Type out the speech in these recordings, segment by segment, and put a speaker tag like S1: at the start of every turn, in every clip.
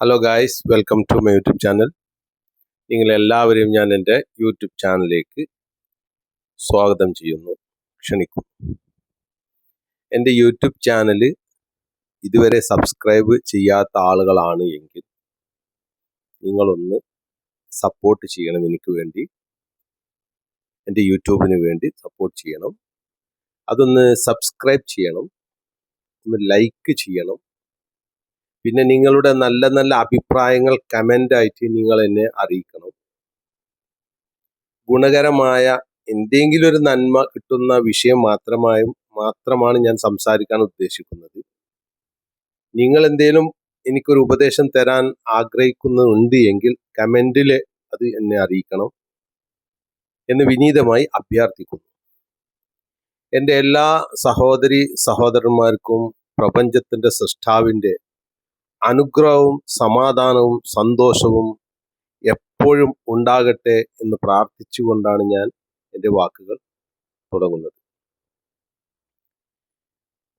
S1: Hello guys welcome to my YouTube channel നിങ്ങളെല്ലാവരെയും ഞാൻ എന്റെ യൂട്യൂബ് ചാനലിലേക്ക് സ്വാഗതം ചെയ്യുന്നു. ക്ഷണിക്കുന്നു. എന്റെ യൂട്യൂബ് ചാനൽ ഇതുവരെ സബ്സ്ക്രൈബ് ചെയ്യാത്ത ആളുകളാണ് എങ്കിൽ നിങ്ങളൊന്ന് സപ്പോർട്ട് ചെയ്യണം എനിക്ക് വേണ്ടി. എന്റെ യൂട്യൂബിന് വേണ്ടി സപ്പോർട്ട് ചെയ്യണം. അതൊന്ന് സബ്സ്ക്രൈബ് ചെയ്യണം. ഒന്ന് ലൈക്ക് ചെയ്യണം. പിന്നെ നിങ്ങളുടെ നല്ല നല്ല അഭിപ്രായങ്ങൾ കമന്റ് ആയിട്ട് നിങ്ങൾ എന്നെ അറിയിക്കണം. ഗുണകരമായ എന്തെങ്കിലും ഒരു നന്മ കിട്ടുന്ന വിഷയം മാത്രമായും മാത്രമാണ് ഞാൻ സംസാരിക്കാൻ ഉദ്ദേശിക്കുന്നത്. നിങ്ങൾ എന്തെങ്കിലും എനിക്കൊരു ഉപദേശം തരാൻ ആഗ്രഹിക്കുന്നുണ്ട് എങ്കിൽ കമന്റിൽ അത് എന്നെ അറിയിക്കണം എന്ന് വിനീതമായി അഭ്യർത്ഥിക്കുന്നു. എന്റെ എല്ലാ സഹോദരി സഹോദരന്മാർക്കും പ്രപഞ്ചത്തിന്റെ സൃഷ്ടാവിന്റെ അനുഗ്രഹവും സമാധാനവും സന്തോഷവും എപ്പോഴും ഉണ്ടാകട്ടെ എന്ന് പ്രാർത്ഥിച്ചുകൊണ്ടാണ് ഞാൻ എന്റെ വാക്കുകൾ തുടങ്ങുന്നത്.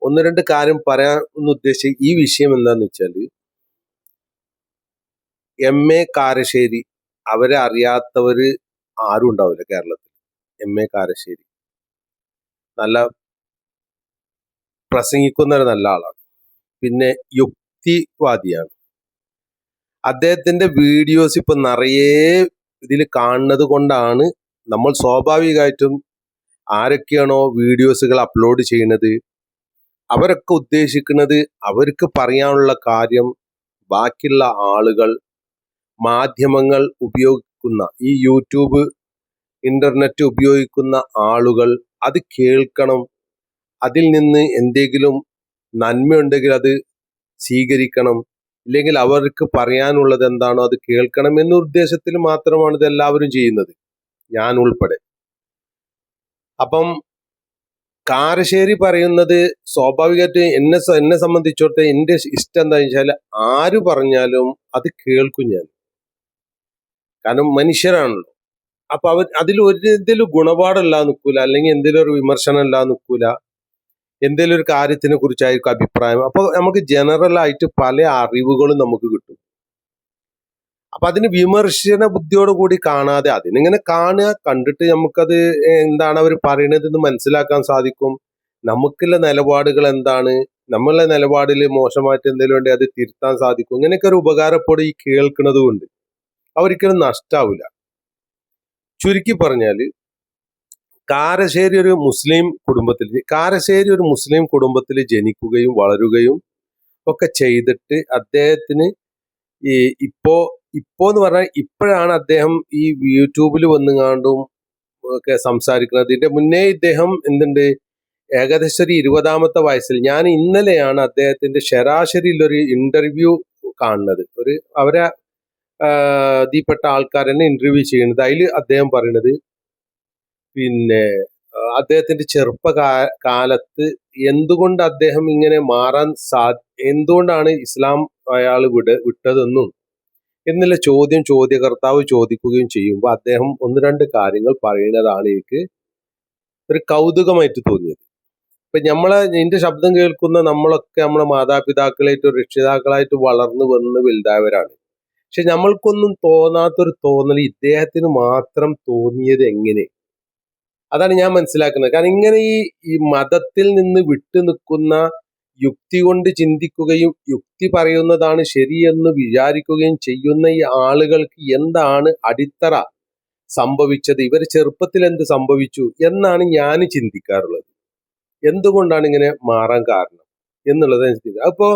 S1: ഒന്ന് രണ്ട് കാര്യം പറയാൻ ഉദ്ദേശിച്ച ഈ വിഷയം എന്താന്ന് വെച്ചാൽ എം എ കാരശ്ശേരി അവരെ അറിയാത്തവര് ആരും ഉണ്ടാവില്ല കേരളത്തിൽ. M A Karassery. നല്ല പ്രസംഗിക്കുന്ന ഒരു നല്ല ആളാണ്. പിന്നെ യുക്തിവാദിയാണ് അദ്ദേഹത്തിന്റെ വീഡിയോസ് ഇപ്പൊ നിറയെ ഇതിൽ കാണുന്നത് കൊണ്ടാണ് നമ്മൾ സ്വാഭാവികമായിട്ടും ആരൊക്കെയാണോ വീഡിയോസുകൾ അപ്ലോഡ് ചെയ്യുന്നത് അവരൊക്കെ ഉദ്ദേശിക്കുന്നത് അവർക്ക് പറയാനുള്ള കാര്യം ബാക്കിയുള്ള ആളുകൾ മാധ്യമങ്ങൾ ഉപയോഗിക്കുന്ന ഈ യൂട്യൂബ് ഇന്റർനെറ്റ് ഉപയോഗിക്കുന്ന ആളുകൾ അത് കേൾക്കണം. അതിൽ നിന്ന് എന്തെങ്കിലും നന്മയുണ്ടെങ്കിൽ അത് സ്വീകരിക്കണം. ഇല്ലെങ്കിൽ അവർക്ക് പറയാനുള്ളത് എന്താണോ അത് കേൾക്കണം എന്ന ഉദ്ദേശത്തിൽ മാത്രമാണ് ഇത് എല്ലാവരും ചെയ്യുന്നത്. ഞാൻ ഉൾപ്പെടെ. അപ്പം കാരശ്ശേരി പറയുന്നത് സ്വാഭാവികമായിട്ട് എന്നെ എന്നെ സംബന്ധിച്ചിടത്തോളം എന്റെ ഇഷ്ടം എന്താ വെച്ചാൽ ആര് പറഞ്ഞാലും അത് കേൾക്കും ഞാൻ. കാരണം മനുഷ്യരാണല്ലോ. അപ്പൊ അവർ അതിൽ ഒരു എന്തെങ്കിലും ഗുണപാടല്ല നിൽക്കൂല. അല്ലെങ്കിൽ എന്തെങ്കിലും ഒരു വിമർശനം അല്ല നിൽക്കൂല. എന്തെങ്കിലും ഒരു കാര്യത്തിനെ കുറിച്ചായിരിക്കും അഭിപ്രായം. അപ്പോൾ നമുക്ക് ജനറൽ ആയിട്ട് പല അറിവുകളും നമുക്ക് കിട്ടും. അപ്പൊ അതിന് വിമർശന ബുദ്ധിയോട് കൂടി കാണാതെ അതിനിങ്ങനെ കാണുക കണ്ടിട്ട് നമുക്കത് എന്താണ് അവർ പറയണതെന്ന് മനസ്സിലാക്കാൻ സാധിക്കും. നമുക്കുള്ള നിലപാടുകൾ എന്താണ്? നമ്മളുടെ നിലപാടിൽ മോശമായിട്ട് എന്തെങ്കിലും ഉണ്ടെങ്കിൽ അത് തിരുത്താൻ സാധിക്കും. ഇങ്ങനെയൊക്കെ ഒരു ഉപകാരപ്പെടും ഈ കേൾക്കുന്നത് കൊണ്ട് അവർക്കൊന്നും നഷ്ടാവില്ല. ചുരുക്കി പറഞ്ഞാൽ കാരശ്ശേരി ഒരു മുസ്ലിം കുടുംബത്തിൽ കാരശ്ശേരി ഒരു മുസ്ലിം കുടുംബത്തിൽ ജനിക്കുകയും വളരുകയും ഒക്കെ ചെയ്തിട്ട് അദ്ദേഹത്തിന് ഈ ഇപ്പോ ഇപ്പോ എന്ന് പറഞ്ഞാൽ ഇപ്പോഴാണ് അദ്ദേഹം ഈ യൂട്യൂബിൽ വന്നുകാണ്ടും ഒക്കെ സംസാരിക്കുന്നത്. ഇതിന്റെ മുന്നേ ഇദ്ദേഹം എന്തുണ്ട്? ഏകദേശം ഒരു ഇരുപതാമത്തെ വയസ്സിൽ. ഞാൻ ഇന്നലെയാണ് അദ്ദേഹത്തിന്റെ ശരാശരിയിൽ ഒരു ഇന്റർവ്യൂ കാണുന്നത്. ഒരു അവരെ ഇതിൽപ്പെട്ട ആൾക്കാരെന്നെ ഇന്റർവ്യൂ ചെയ്യുന്നത്. അതിൽ അദ്ദേഹം പറയുന്നത് പിന്നെ അദ്ദേഹത്തിന്റെ ചെറുപ്പ കാലത്ത് എന്തുകൊണ്ട് അദ്ദേഹം ഇങ്ങനെ മാറാൻ സാ എന്തുകൊണ്ടാണ് ഇസ്ലാം അയാൾ വിട വിട്ടതെന്നും എന്നുള്ള ചോദ്യം ചോദ്യകർത്താവ് ചോദിക്കുകയും ചെയ്യുമ്പോൾ അദ്ദേഹം ഒന്ന് രണ്ട് കാര്യങ്ങൾ പറയുന്നതാണ് എനിക്ക് ഒരു കൗതുകമായിട്ട് തോന്നിയത്. ഇപ്പൊ നമ്മളെ നിന്റെ ശബ്ദം കേൾക്കുന്ന നമ്മളൊക്കെ നമ്മളെ മാതാപിതാക്കളായിട്ട് രക്ഷിതാക്കളായിട്ട് വളർന്നു വന്ന് വലുതായവരാണ്. പക്ഷെ നമ്മൾക്കൊന്നും തോന്നാത്തൊരു തോന്നൽ ഇദ്ദേഹത്തിന് മാത്രം തോന്നിയത് എങ്ങനെ? അതാണ് ഞാൻ മനസ്സിലാക്കുന്നത്. കാരണം ഇങ്ങനെ ഈ ഈ മതത്തിൽ നിന്ന് വിട്ടു നിൽക്കുന്ന യുക്തി കൊണ്ട് ചിന്തിക്കുകയും യുക്തി പറയുന്നതാണ് ശരിയെന്ന് വിചാരിക്കുകയും ചെയ്യുന്ന ഈ ആളുകൾക്ക് എന്താണ് അടിത്തറ സംഭവിച്ചത്? ഇവർ ചെറുപ്പത്തിൽ എന്ത് സംഭവിച്ചു എന്നാണ് ഞാൻ ചിന്തിക്കാറുള്ളത്. എന്തുകൊണ്ടാണ് ഇങ്ങനെ മാറാൻ കാരണം എന്നുള്ളത് ചിന്തിക്കുക അപ്പോ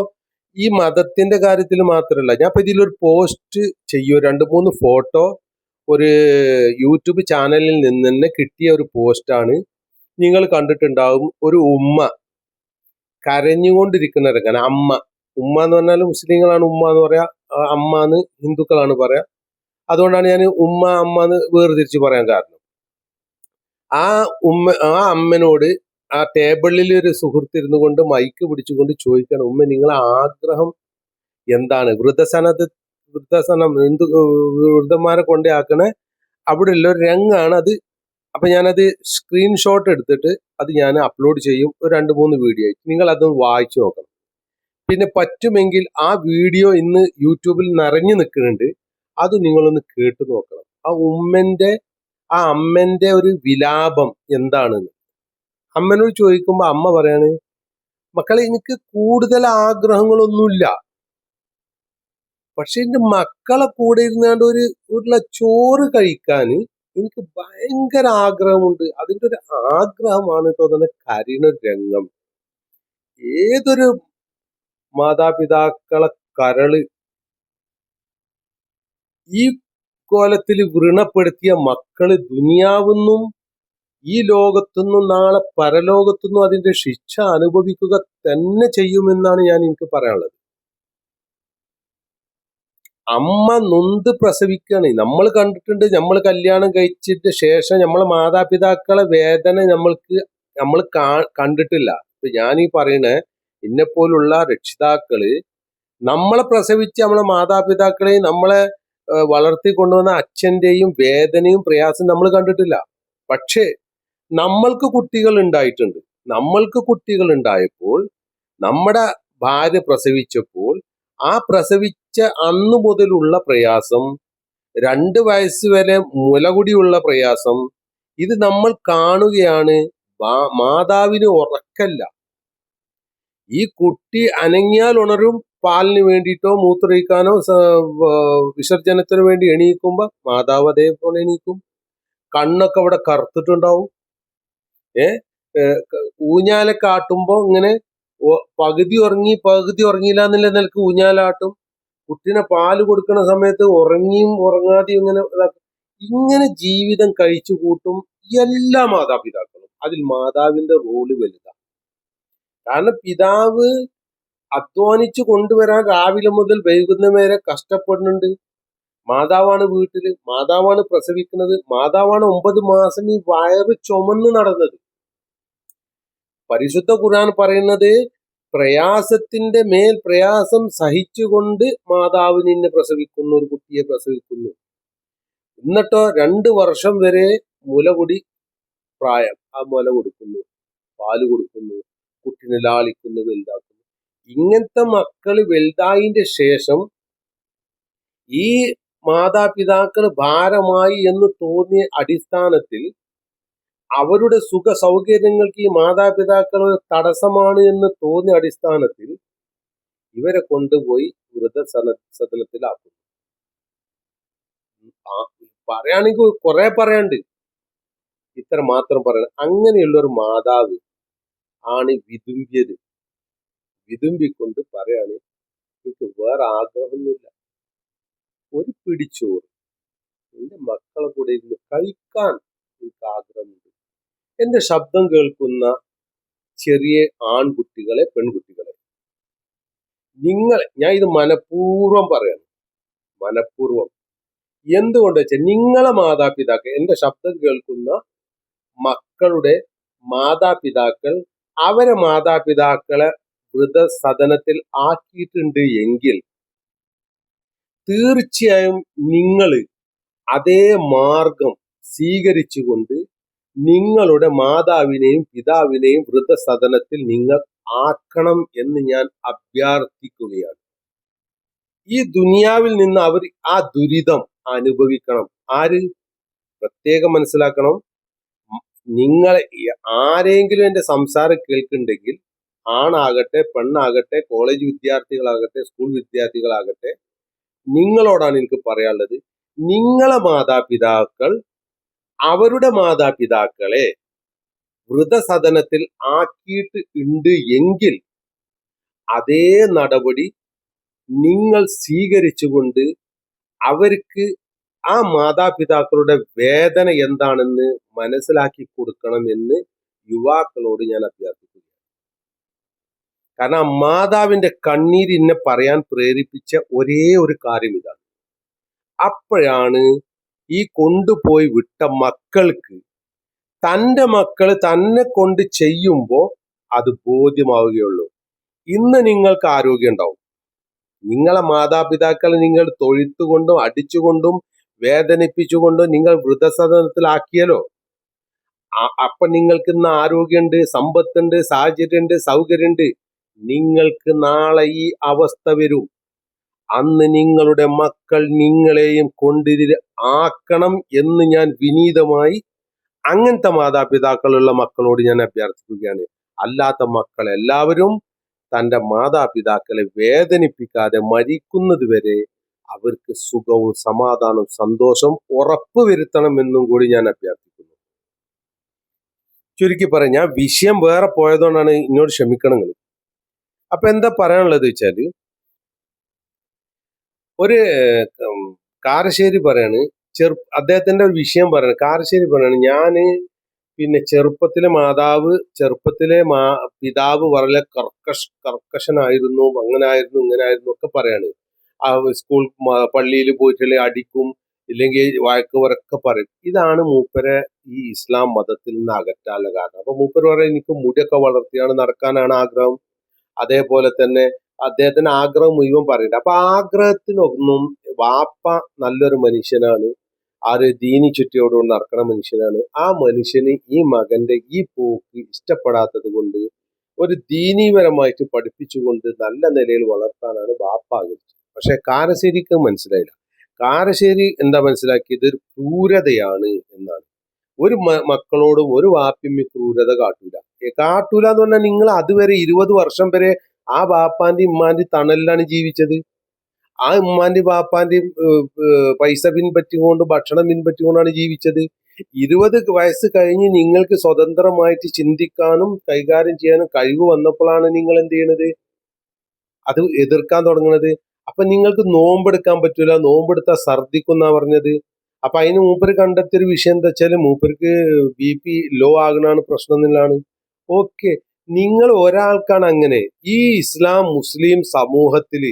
S1: ഈ മതത്തിന്റെ കാര്യത്തിൽ മാത്രമല്ല ഞാൻ ഇപ്പൊ ഇതിലൊരു പോസ്റ്റ് ചെയ്യൂ രണ്ട് മൂന്ന് ഫോട്ടോ ഒരു യൂട്യൂബ് ചാനലിൽ നിന്ന് തന്നെ കിട്ടിയ ഒരു പോസ്റ്റാണ് നിങ്ങൾ കണ്ടിട്ടുണ്ടാവും ഒരു ഉമ്മ കരഞ്ഞുകൊണ്ടിരിക്കുന്ന രംഗം അമ്മ. ഉമ്മ എന്ന് പറഞ്ഞാൽ മുസ്ലിങ്ങളാണ് ഉമ്മ എന്ന് പറയാ. അമ്മ എന്ന് ഹിന്ദുക്കളാണ് പറയാ. അതുകൊണ്ടാണ് ഞാൻ ഉമ്മ അമ്മ എന്ന് വേർതിരിച്ച് പറയാൻ കാരണം. ആ ഉമ്മ ആ അമ്മനോട് ആ ടേബിളിൽ ഒരു സുഹൃത്ത് ഇരുന്നു കൊണ്ട് മൈക്ക് പിടിച്ചുകൊണ്ട് ചോദിക്കണം ഉമ്മ നിങ്ങളെ ആഗ്രഹം എന്താണ്? വൃദ്ധസനത് വൃദ്ധസനം ഹിന്ദു വൃദ്ധന്മാരെ കൊണ്ടേ ആക്കണ. ഉള്ള ഒരു രംഗാണ് അത്. അപ്പൊ ഞാനത് സ്ക്രീൻഷോട്ട് എടുത്തിട്ട് അത് ഞാൻ അപ്ലോഡ് ചെയ്യും. ഒരു രണ്ട് മൂന്ന് വീഡിയോ നിങ്ങൾ അതൊന്ന് വായിച്ചു നോക്കണം. പിന്നെ പറ്റുമെങ്കിൽ ആ വീഡിയോ ഇന്ന് യൂട്യൂബിൽ നിറഞ്ഞു നിൽക്കുന്നുണ്ട്. അത് നിങ്ങളൊന്ന് കേട്ടു നോക്കണം. ആ ഉമ്മന്റെ ആ അമ്മന്റെ ഒരു വിലാപം എന്താണെന്ന്. അമ്മനോട് ചോദിക്കുമ്പോൾ അമ്മ പറയാണ് മക്കളെ എനിക്ക് കൂടുതൽ ആഗ്രഹങ്ങളൊന്നുമില്ല. പക്ഷെ എന്റെ മക്കളെ കൂടെ ഇരുന്നാണ്ട് ഒരു ഉരുള ചോറ് കഴിക്കാൻ എനിക്ക് ഭയങ്കര ആഗ്രഹമുണ്ട്. അതിന്റെ ഒരു ആഗ്രഹമാണ് തോന്നുന്നത് കരീണ രംഗം. ഏതൊരു മാതാപിതാക്കളെ കരൾ ഈ കോലത്തിൽ വ്രണപ്പെടുത്തിയ മക്കൾ ദുനിയാവുന്നും ഈ ലോകത്തുനിന്നും നാളെ പരലോകത്തുനിന്നും അതിന്റെ ശിക്ഷ അനുഭവിക്കുക തന്നെ ചെയ്യുമെന്നാണ് ഞാൻ എനിക്ക് പറയാനുള്ളത്. അമ്മ നൊന്ത് പ്രസവിക്കുകയാണ്. നമ്മൾ കണ്ടിട്ടുണ്ട് നമ്മൾ കല്യാണം കഴിച്ചിട്ട് ശേഷം നമ്മളെ മാതാപിതാക്കളെ വേദന നമ്മൾക്ക് നമ്മൾ കണ്ടിട്ടില്ല. ഇപ്പൊ ഞാൻ ഈ പറയണേ ഇന്നെപ്പോലുള്ള പോലുള്ള രക്ഷിതാക്കൾ നമ്മളെ പ്രസവിച്ച് നമ്മളെ മാതാപിതാക്കളെയും നമ്മളെ വളർത്തി കൊണ്ടുവന്ന അച്ഛന്റെയും വേദനയും പ്രയാസം നമ്മൾ കണ്ടിട്ടില്ല. പക്ഷേ നമ്മൾക്ക് കുട്ടികൾ ഉണ്ടായിട്ടുണ്ട്. നമ്മൾക്ക് കുട്ടികൾ ഉണ്ടായപ്പോൾ നമ്മുടെ ഭാര്യ പ്രസവിച്ചപ്പോൾ ആ പ്രസവിച്ച അന്നു മുതലുള്ള പ്രയാസം രണ്ട് വയസ്സ് വരെ മുലകുടിയുള്ള പ്രയാസം ഇത് നമ്മൾ കാണുകയാണ് മാതാവിന് ഉറക്കല്ല. ഈ കുട്ടി അനങ്ങിയാൽ ഉണരും പാലിന് വേണ്ടിയിട്ടോ മൂത്രയിക്കാനോ വിസർജനത്തിന് വേണ്ടി എണീക്കുമ്പോ മാതാവ് അതേപോലെ എണീക്കും. കണ്ണൊക്കെ അവിടെ കറുത്തിട്ടുണ്ടാവും. ഏ ഊഞ്ഞാലൊക്കെ ആട്ടുമ്പോ ഇങ്ങനെ പകുതി ഉറങ്ങി പകുതി ഉറങ്ങിയില്ല എന്നുള്ള നിലയ്ക്ക് ഊഞ്ഞാലാട്ടും. കുട്ടീനെ പാൽ കൊടുക്കുന്ന സമയത്ത് ഉറങ്ങിയും ഉറങ്ങാതെയും ഇങ്ങനെ ഇങ്ങനെ ജീവിതം കഴിച്ചു കൂട്ടും എല്ലാ മാതാപിതാക്കളും. അതിൽ മാതാവിന്റെ റോൾ വലുതാണ് കാരണം പിതാവ് അധ്വാനിച്ചു കൊണ്ടുവരാൻ രാവിലെ മുതൽ വൈകുന്നേരം വരെ കഷ്ടപ്പെടുന്നുണ്ട്. മാതാവാണ് വീട്ടിൽ മാതാവാണ് പ്രസവിക്കുന്നത് മാതാവാണ് ഒമ്പത് മാസം ഈ വയറ് ചുമന്ന് നടന്നത്. പരിശുദ്ധ ഖുർആൻ പറയുന്നത് പ്രയാസത്തിന്റെ മേൽ പ്രയാസം സഹിച്ചുകൊണ്ട് മാതാവ് നിന്നെ പ്രസവിക്കുന്നു ഒരു കുട്ടിയെ പ്രസവിക്കുന്നു. എന്നിട്ടോ രണ്ട് വർഷം വരെ മുലകുടി പ്രായം. ആ മുല കൊടുക്കുന്നു പാൽ കൊടുക്കുന്നു കുട്ടിനെ ലാളിക്കുന്നു വലുതാക്കുന്നു. ഇങ്ങനത്തെ മക്കൾ വലുതായതിന്റെ ശേഷം ഈ മാതാപിതാക്കൾ ഭാരമായി എന്ന് തോന്നിയ അടിസ്ഥാനത്തിൽ അവരുടെ സുഖ സൗകര്യങ്ങൾക്ക് ഈ മാതാപിതാക്കൾ തടസ്സമാണ് എന്ന് തോന്നിയ അടിസ്ഥാനത്തിൽ ഇവരെ കൊണ്ടുപോയി വൃദ്ധസദന സദനത്തിലാക്കുന്നു ആ, പറയുകയാണെങ്കിൽ കുറെ പറയാണ്ട് ഇത്ര മാത്രം പറയണം അങ്ങനെയുള്ള ഒരു മാതാവ് ആണ് വിതുമ്പിയത്. വിതുമ്പിക്കൊണ്ട് പറയാണ് എനിക്ക് വേറെ ആഗ്രഹമൊന്നുമില്ല. ഒരു പിടിച്ചോറ് എന്റെ മക്കളെ കൂടെ ഇരുന്ന് കഴിക്കാൻ എനിക്ക് ആഗ്രഹമുണ്ട്. എന്റെ ശബ്ദം കേൾക്കുന്ന ചെറിയ ആൺകുട്ടികളെ പെൺകുട്ടികളെ നിങ്ങൾ ഞാൻ ഇത് മനഃപൂർവം പറയണം. മനഃപൂർവം. എന്തുകൊണ്ട് വെച്ചാൽ നിങ്ങളെ മാതാപിതാക്കൾ എന്റെ ശബ്ദം കേൾക്കുന്ന മക്കളുടെ മാതാപിതാക്കൾ അവരെ മാതാപിതാക്കളെ വൃതസദനത്തിൽ ആക്കിയിട്ടുണ്ട് എങ്കിൽ തീർച്ചയായും നിങ്ങൾ അതേ മാർഗം സ്വീകരിച്ചുകൊണ്ട് നിങ്ങളുടെ മാതാവിനെയും പിതാവിനെയും വൃദ്ധസദനത്തിൽ നിങ്ങൾ ആക്കണം എന്ന് ഞാൻ അഭ്യർത്ഥിക്കുകയാണ്. ഈ ദുനിയാവിൽ നിന്ന് അവർ ആ ദുരിതം അനുഭവിക്കണം. ആര്? പ്രത്യേകം മനസ്സിലാക്കണം. നിങ്ങൾ ആരെങ്കിലും എന്റെ സംസാരം കേൾക്കുന്നുണ്ടെങ്കിൽ ആണാകട്ടെ പെണ്ണാകട്ടെ കോളേജ് വിദ്യാർത്ഥികളാകട്ടെ സ്കൂൾ വിദ്യാർത്ഥികളാകട്ടെ നിങ്ങളോടാണ് എനിക്ക് പറയാനുള്ളത്. നിങ്ങളെ മാതാപിതാക്കൾ അവരുടെ മാതാപിതാക്കളെ വൃതസദനത്തിൽ ആക്കിയിട്ട് ഉണ്ട് എങ്കിൽ അതേ നടപടി നിങ്ങൾ സ്വീകരിച്ചുകൊണ്ട് അവർക്ക് ആ മാതാപിതാക്കളുടെ വേദന എന്താണെന്ന് മനസ്സിലാക്കി കൊടുക്കണമെന്ന് യുവാക്കളോട് ഞാൻ അഭ്യർത്ഥിക്കുന്നു. കാരണം മാതാവിന്റെ കണ്ണീരിനെ പറയാൻ പ്രേരിപ്പിച്ച ഒരേ ഒരു കാര്യം ഇതാണ്. അപ്പോഴാണ് ഈ കൊണ്ടുപോയി വിട്ട മക്കൾക്ക് തന്റെ മക്കൾ തന്നെ കൊണ്ട് ചെയ്യുമ്പോൾ അത് ബോധ്യമാവുകയുള്ളൂ. ഇന്ന് നിങ്ങൾക്ക് ആരോഗ്യം ഉണ്ടാവും. നിങ്ങളെ മാതാപിതാക്കളെ നിങ്ങൾ തൊഴുത്തുകൊണ്ടും അടിച്ചുകൊണ്ടും വേദനിപ്പിച്ചുകൊണ്ടും നിങ്ങൾ വൃദ്ധസദനത്തിലാക്കിയല്ലോ അപ്പൊ നിങ്ങൾക്ക് ഇന്ന് ആരോഗ്യമുണ്ട് സമ്പത്തുണ്ട് സാഹചര്യമുണ്ട് സൗകര്യമുണ്ട്. നിങ്ങൾക്ക് നാളെ ഈ അവസ്ഥ വരും. അന്ന് നിങ്ങളുടെ മക്കൾ നിങ്ങളെയും കൊണ്ടിരി ആക്കണം എന്ന് ഞാൻ വിനീതമായി അങ്ങനത്തെ മാതാപിതാക്കളുള്ള മക്കളോട് ഞാൻ അഭ്യർത്ഥിക്കുകയാണ്. അല്ലാത്ത മക്കൾ എല്ലാവരും തന്റെ മാതാപിതാക്കളെ വേദനിപ്പിക്കാതെ മരിക്കുന്നത് വരെ അവർക്ക് സുഖവും സമാധാനവും സന്തോഷം ഉറപ്പുവരുത്തണമെന്നും കൂടി ഞാൻ അഭ്യർത്ഥിക്കുന്നു. ചുരുക്കി പറഞ്ഞാൽ വിഷയം വേറെ പോയതുകൊണ്ടാണ് ഇങ്ങോട്ട് ക്ഷമിക്കണം അപ്പൊ എന്താ പറയാനുള്ളത് വെച്ചാൽ ഒരു കാരശ്ശേരി പറയാണ് ചെറു അദ്ദേഹത്തിന്റെ ഒരു വിഷയം പറയാണ്. കാരശ്ശേരി പറയാണ് ഞാൻ പിന്നെ ചെറുപ്പത്തിലെ മാതാവ് ചെറുപ്പത്തിലെ മാ പിതാവ് വളരെ കർക്കശ കർക്കശനായിരുന്നു അങ്ങനെ ആയിരുന്നു ഇങ്ങനെ ആയിരുന്നു ഒക്കെ പറയാണ്. ആ സ്കൂൾ പള്ളിയിൽ പോയിട്ടുള്ള അടിക്കും ഇല്ലെങ്കിൽ വഴക്ക് പറയൊക്കെ പറയും. ഇതാണ് മൂപ്പരെ ഈ ഇസ്ലാം മതത്തിൽ നിന്ന് അകറ്റാനുള്ള കാരണം. അപ്പൊ മൂപ്പര് പറയും എനിക്ക് മുടിയൊക്കെ വളർത്തിയാണ് നടക്കാനാണ് ആഗ്രഹം. അതേപോലെ തന്നെ അദ്ദേഹത്തിന് ആഗ്രഹം മുഴുവൻ പറയുന്നുണ്ട്. അപ്പൊ ആഗ്രഹത്തിനൊന്നും വാപ്പ നല്ലൊരു മനുഷ്യനാണ്. ആ ഒരു ദീനി ചുറ്റിയോടുകൂടി നടക്കുന്ന മനുഷ്യനാണ്. ആ മനുഷ്യന് ഈ മകന്റെ ഈ പോക്ക് ഇഷ്ടപ്പെടാത്തത് കൊണ്ട് ഒരു ദീനീപരമായിട്ട് പഠിപ്പിച്ചുകൊണ്ട് നല്ല നിലയിൽ വളർത്താനാണ് ബാപ്പ ആഗ്രഹിച്ചത്. പക്ഷെ കാരശ്ശേരിക്ക് മനസ്സിലായില്ല. കാരശ്ശേരി എന്താ മനസ്സിലാക്കിയത്? ഒരു ക്രൂരതയാണ് എന്നാണ്. ഒരു മക്കളോടും ഒരു വാപ്പിമ്മി ക്രൂരത കാട്ടൂല. കാട്ടൂല എന്ന് പറഞ്ഞാൽ നിങ്ങൾ അതുവരെ ഇരുപത് വർഷം വരെ ആ ബാപ്പാന്റെ ഇമ്മാന്റെ തണലിലാണ് ജീവിച്ചത്. ആ ഉമ്മാന്റെ ഏഹ്, പൈസ പിൻപറ്റിക്കൊണ്ട് ഭക്ഷണം പിൻപറ്റിക്കൊണ്ടാണ് ജീവിച്ചത്. ഇരുപത് വയസ്സ് കഴിഞ്ഞ് നിങ്ങൾക്ക് സ്വതന്ത്രമായിട്ട് ചിന്തിക്കാനും കൈകാര്യം ചെയ്യാനും കഴിവ് വന്നപ്പോഴാണ് നിങ്ങൾ എന്ത് ചെയ്യണത്? അത് എതിർക്കാൻ തുടങ്ങണത്. അപ്പൊ നിങ്ങൾക്ക് നോമ്പെടുക്കാൻ പറ്റൂല. നോമ്പെടുത്താൽ ഛർദിക്കുന്നാ പറഞ്ഞത്. അപ്പൊ അതിന് മൂപ്പര് കണ്ടെത്തിയൊരു വിഷയം എന്താ വെച്ചാൽ മൂപ്പർക്ക് ബി പി ലോ ആകണാണ് പ്രശ്നം എന്നുള്ളതാണ് ഓക്കെ. നിങ്ങൾ ഒരാൾക്കാണ് അങ്ങനെ. ഈ ഇസ്ലാം മുസ്ലിം സമൂഹത്തിൽ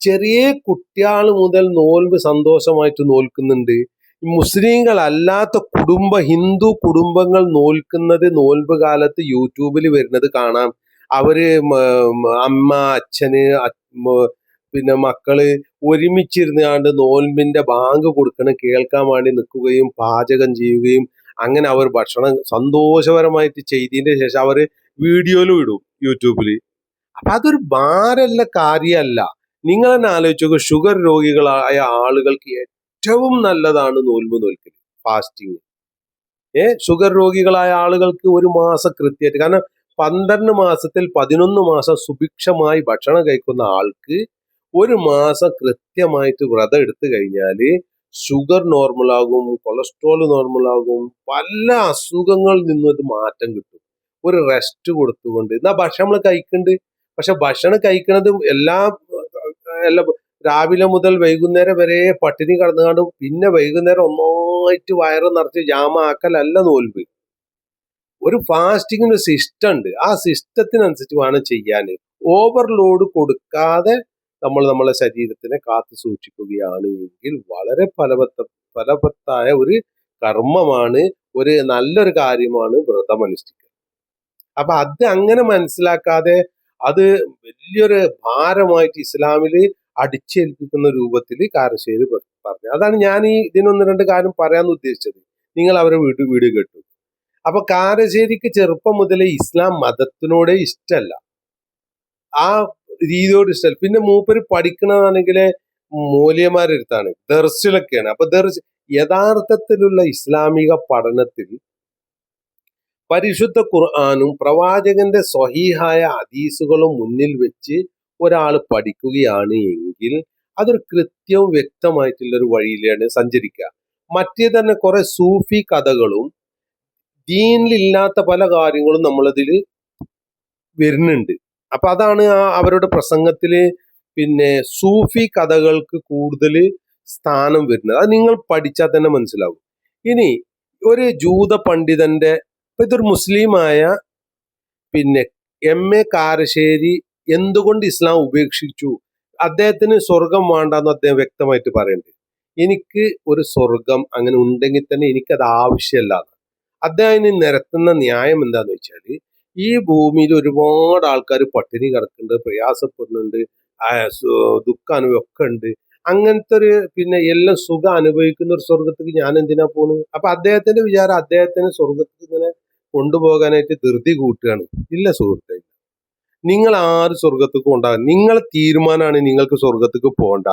S1: ചെറിയ കുട്ടികൾ മുതൽ നോൽവ് സന്തോഷമായിട്ട് നോൽക്കുന്നുണ്ട്. മുസ്ലിങ്ങളല്ലാത്ത കുടുംബ ഹിന്ദു കുടുംബങ്ങൾ നോൽക്കുന്നത് നോൽവ് കാലത്ത് യൂട്യൂബിൽ വരുന്നത് കാണാം. അവർ അമ്മ അച്ഛന് പിന്നെ മക്കൾ ഒരുമിച്ചിരുന്നാണ്ട് നോൽമ്പിന്റെ ബാങ്ക് കൊടുക്കണം കേൾക്കാൻ വേണ്ടി നിൽക്കുകയും പാചകം ചെയ്യുകയും അങ്ങനെ അവർ ഭക്ഷണം സന്തോഷപരമായിട്ട് ചെയ്തതിന്റെ ശേഷം അവർ വീഡിയോയിലും ഇടും യൂട്യൂബിൽ അപ്പൊ അതൊരു ഭാരമുള്ള കാര്യമല്ല. നിങ്ങൾ തന്നെ ആലോചിച്ച് നോക്കുക ഷുഗർ രോഗികളായ ആളുകൾക്ക് ഏറ്റവും നല്ലതാണ് നോൽമ്പ് നോൽക്കൽ ഫാസ്റ്റിംഗ് ഏ ഷുഗർ രോഗികളായ ആളുകൾക്ക് ഒരു മാസം കൃത്യമായിട്ട് കാരണം പന്ത്രണ്ട് മാസത്തിൽ പതിനൊന്ന് മാസം സുഭിക്ഷമായി ഭക്ഷണം കഴിക്കുന്ന ആൾക്ക് ഒരു മാസം കൃത്യമായിട്ട് വ്രതം എടുത്തു കഴിഞ്ഞാൽ ഷുഗർ നോർമലാകും കൊളസ്ട്രോൾ നോർമലാകും പല അസുഖങ്ങളിൽ നിന്നും ഇത് മാറ്റം കിട്ടും. ഒരു റെസ്റ്റ് കൊടുത്തുകൊണ്ട്. എന്നാ ഭക്ഷണം നമ്മൾ കഴിക്കുന്നുണ്ട് പക്ഷെ ഭക്ഷണം കഴിക്കണത് എല്ലാ എല്ലാ രാവിലെ മുതൽ വൈകുന്നേരം വരെ പട്ടിണി കടന്നുകൊണ്ട് പിന്നെ വൈകുന്നേരം ഒന്നായിട്ട് വയറ് നിറച്ച് ജാമാക്കലല്ല നോൽമ്പ്. ഒരു ഫാസ്റ്റിങ്ങിന് ഒരു സിസ്റ്റം ഉണ്ട്. ആ സിസ്റ്റത്തിനനുസരിച്ച് വേണം ചെയ്യാൻ ഓവർലോഡ് കൊടുക്കാതെ നമ്മൾ നമ്മളെ ശരീരത്തിനെ കാത്തു സൂക്ഷിക്കുകയാണ് എങ്കിൽ വളരെ ഫലവത്ത ഫലവത്തായ ഒരു കർമ്മമാണ് ഒരു നല്ലൊരു കാര്യമാണ് വ്രതം അനുഷ്ഠിക്കുക അപ്പൊ അത് അങ്ങനെ മനസ്സിലാക്കാതെ അത് വലിയൊരു ഭാരമായിട്ട് ഇസ്ലാമിൽ അടിച്ചേൽപ്പിക്കുന്ന രൂപത്തിൽ കാരശ്ശേരി പറഞ്ഞു. അതാണ് ഞാൻ ഈ ഇതിനൊന്ന് രണ്ട് കാര്യം പറയാമെന്ന് ഉദ്ദേശിച്ചത്. നിങ്ങൾ അവരെ വീട് വീട് കേട്ടു. അപ്പൊ കാരശ്ശേരിക്ക് ചെറുപ്പം മുതലേ ഇസ്ലാം മതത്തിനോടെ ഇഷ്ടമല്ല ആ രീതിയോട് ഇഷ്ടമല്ല പിന്നെ മൂപ്പര് പഠിക്കണതാണെങ്കിൽ മൂല്യമാരെടുത്താണ് ദർസിലൊക്കെയാണ്. അപ്പൊ ദർസ് യഥാർത്ഥത്തിലുള്ള ഇസ്ലാമിക പഠനത്തിൽ പരിശുദ്ധ ഖുർആാനും പ്രവാചകന്റെ സ്വഹീഹായ അദീസുകളും മുന്നിൽ വെച്ച് ഒരാൾ പഠിക്കുകയാണ് എങ്കിൽ അതൊരു കൃത്യവും വ്യക്തമായിട്ടുള്ള ഒരു വഴിയിലാണ് സഞ്ചരിക്കുക. മറ്റേ തന്നെ കുറെ സൂഫി കഥകളും ദീനിലില്ലാത്ത പല കാര്യങ്ങളും നമ്മളതിൽ വരുന്നുണ്ട്. അപ്പൊ അതാണ് ആ അവരുടെ പ്രസംഗത്തിൽ പിന്നെ സൂഫി കഥകൾക്ക് കൂടുതൽ സ്ഥാനം വരുന്നത്. അത് നിങ്ങൾ പഠിച്ചാൽ തന്നെ മനസ്സിലാവും. ഇനി ഒരു ജൂത പണ്ഡിതന്റെ ഇപ്പൊ ഇതൊരു മുസ്ലിമായ പിന്നെ എം എ കാരശ്ശേരി എന്തുകൊണ്ട് ഇസ്ലാം ഉപേക്ഷിച്ചു? അദ്ദേഹത്തിന് സ്വർഗം വേണ്ടെന്ന് അദ്ദേഹം വ്യക്തമായിട്ട് പറയുന്നുണ്ട് എനിക്ക് ഒരു സ്വർഗം അങ്ങനെ ഉണ്ടെങ്കിൽ തന്നെ എനിക്കത് ആവശ്യമല്ല. അദ്ദേഹം നിരത്തുന്ന ന്യായം എന്താന്ന് വെച്ചാൽ ഈ ഭൂമിയിൽ ഒരുപാട് ആൾക്കാർ പട്ടിണി കിടക്കുന്നുണ്ട് പ്രയാസപ്പെടുന്നുണ്ട് ദുഃഖം അനുഭവമൊക്കെ ഉണ്ട്. അങ്ങനത്തെ ഒരു പിന്നെ എല്ലാം സുഖം അനുഭവിക്കുന്ന ഒരു സ്വർഗത്തേക്ക് ഞാൻ എന്തിനാ പോകുന്നത് അപ്പൊ അദ്ദേഹത്തിന്റെ വിചാരം അദ്ദേഹത്തിന് സ്വർഗത്തിൽ ഇങ്ങനെ കൊണ്ടുപോകാനായിട്ട് ധൃതി കൂട്ടുകയാണ്. ഇല്ല സുഹൃത്തെ. നിങ്ങൾ ആര് സ്വർഗത്തേക്ക് കൊണ്ടാകും നിങ്ങൾ തീരുമാനമാണ് നിങ്ങൾക്ക് സ്വർഗത്തേക്ക് പോകണ്ട